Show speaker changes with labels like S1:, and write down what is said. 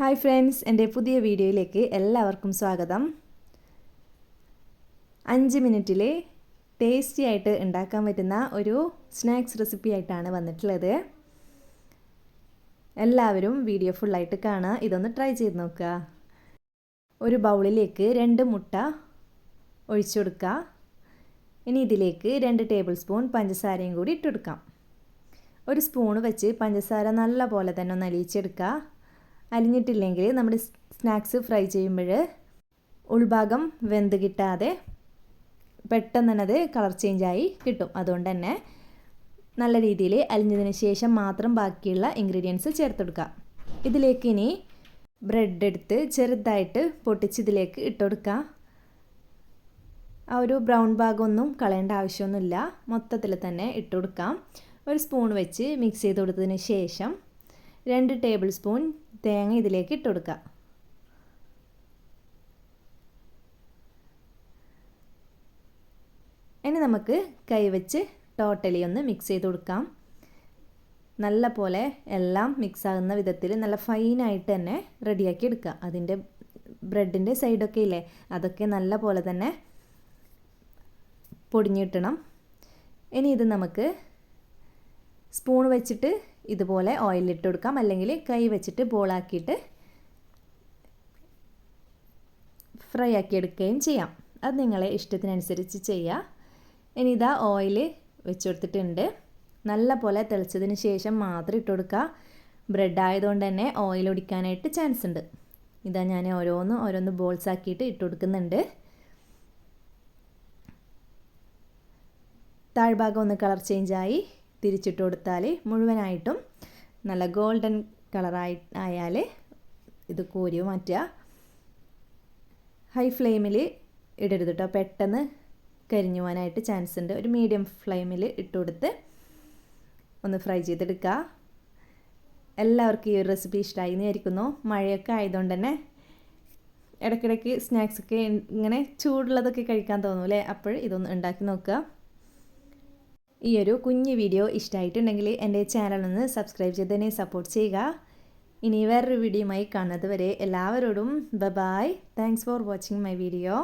S1: Hi friends എന്റെ പുതിയ വീഡിയോയിലേക്ക് എല്ലാവർക്കും സ്വാഗതം. അഞ്ച് മിനിറ്റിൽ ടേസ്റ്റി ആയിട്ട് ഉണ്ടാക്കാൻ പറ്റുന്ന ഒരു സ്നാക്സ് റെസിപ്പി ആയിട്ടാണ് വന്നിട്ടുള്ളത്. എല്ലാവരും വീഡിയോ ഫുള്ളായിട്ട് കാണുക. ഇതൊന്ന് ട്രൈ ചെയ്ത് നോക്കുക. ഒരു ബൗളിലേക്ക് രണ്ട് മുട്ട ഒഴിച്ചു കൊടുക്കുക. ഇനി ഇതിലേക്ക് രണ്ട് ടേബിൾ സ്പൂൺ പഞ്ചസാരയും കൂടി ഇട്ടെടുക്കാം ഒരു സ്പൂൺ വെച്ച് പഞ്ചസാര നല്ല പോലെ തന്നെ ഒന്ന് അലിയിച്ചെടുക്കുക. അലിഞ്ഞിട്ടില്ലെങ്കിൽ നമ്മുടെ സ്നാക്സ് ഫ്രൈ ചെയ്യുമ്പോൾ ഉൾഭാഗം വെന്ത് കിട്ടാതെ പെട്ടെന്ന് തന്നെ അത് കളർ ചേഞ്ചായി കിട്ടും. അതുകൊണ്ട് തന്നെ നല്ല രീതിയിൽ അലിഞ്ഞതിന് ശേഷം മാത്രം ബാക്കിയുള്ള ഇൻഗ്രീഡിയൻസ് ചേർത്തെടുക്കുക. ഇതിലേക്ക് ഇനി ബ്രെഡ് എടുത്ത് ചെറുതായിട്ട് പൊട്ടിച്ച് ഇതിലേക്ക് ഇട്ടുകൊടുക്കുക ആ ഒരു ബ്രൗൺ ഭാഗമൊന്നും കളയേണ്ട ആവശ്യമൊന്നുമില്ല. മൊത്തത്തിൽ തന്നെ ഇട്ടുകൊടുക്കാം ഒരു സ്പൂൺ വെച്ച് മിക്സ് ചെയ്ത് കൊടുത്തതിന് ശേഷം രണ്ട് ടേബിൾ സ്പൂൺ തേങ്ങ ഇതിലേക്ക് ഇട്ട് കൊടുക്കുക. ഇനി നമുക്ക് കൈവച്ച് ടോട്ടലി ഒന്ന് മിക്സ് ചെയ്ത് കൊടുക്കാം. നല്ല പോലെ എല്ലാം മിക്സ് ആകുന്ന വിധത്തിൽ നല്ല ഫൈനായിട്ട് തന്നെ റെഡിയാക്കി എടുക്കുക. അതിന്റെ ബ്രെഡിന്റെ സൈഡൊക്കെ ഇല്ലേ? അതൊക്കെ നല്ല പോലെ തന്നെ പൊടിഞ്ഞിട്ടണം. ഇനി ഇത് നമുക്ക് സ്പൂൺ വെച്ചിട്ട് ഇതുപോലെ ഓയിലിട്ട് കൊടുക്കാം. അല്ലെങ്കിൽ കൈ വെച്ചിട്ട് ബോളാക്കിയിട്ട് ഫ്രൈ ആക്കി എടുക്കുകയും ചെയ്യാം. അത് നിങ്ങളെ ഇഷ്ടത്തിനനുസരിച്ച് ചെയ്യുക ഇനി ഇതാ ഓയിൽ വെച്ച് കൊടുത്തിട്ടുണ്ട്. നല്ല പോലെ തിളച്ചതിന് ശേഷം മാത്രം ഇട്ട് കൊടുക്കുക. ബ്രെഡ് ആയതുകൊണ്ട് തന്നെ ഓയിൽ ഒടിക്കാനായിട്ട് ചാൻസ് ഉണ്ട്. ഇതാ ഞാൻ ഓരോന്ന് ഓരോന്ന് ബോൾസ് ആക്കിയിട്ട് ഇട്ട് കൊടുക്കുന്നുണ്ട്. താഴ്ഭാഗം ഒന്ന് കളർ ചേഞ്ചായി തിരിച്ചിട്ട് കൊടുത്താൽ മുഴുവനായിട്ടും നല്ല ഗോൾഡൻ കളറായി ആയാൽ ഇത് കോരി മാറ്റുക. ഹൈ ഫ്ലെയിമിൽ ഇടരുത് കേട്ടോ പെട്ടെന്ന് കരിഞ്ഞു പോകാനായിട്ട് ചാൻസ് ഉണ്ട്. ഒരു മീഡിയം ഫ്ലെയിമിൽ ഇട്ട് കൊടുത്ത് ഒന്ന് ഫ്രൈ ചെയ്തെടുക്കുക. എല്ലാവർക്കും ഈ ഒരു റെസിപ്പി ഇഷ്ടമായി എന്ന് വിചാരിക്കുന്നു. മഴയൊക്കെ ആയതുകൊണ്ട് തന്നെ ഇടയ്ക്കിടയ്ക്ക് സ്നാക്സൊക്കെ ഇങ്ങനെ ചൂടുള്ളതൊക്കെ കഴിക്കാൻ തോന്നും അല്ലേ അപ്പോൾ ഇതൊന്ന് ഉണ്ടാക്കി നോക്കുക. ഈ ഒരു കുഞ്ഞു വീഡിയോ ഇഷ്ടമായിട്ടുണ്ടെങ്കിൽ എന്റെ ചാനലൊന്ന് സബ്സ്ക്രൈബ് ചെയ്ത് തന്നെ സപ്പോർട്ട് ചെയ്യുക. ഇനി വേറൊരു വീഡിയോയുമായി കാണുന്നത് വരെ എല്ലാവരോടും ബ bye thanks for watching my video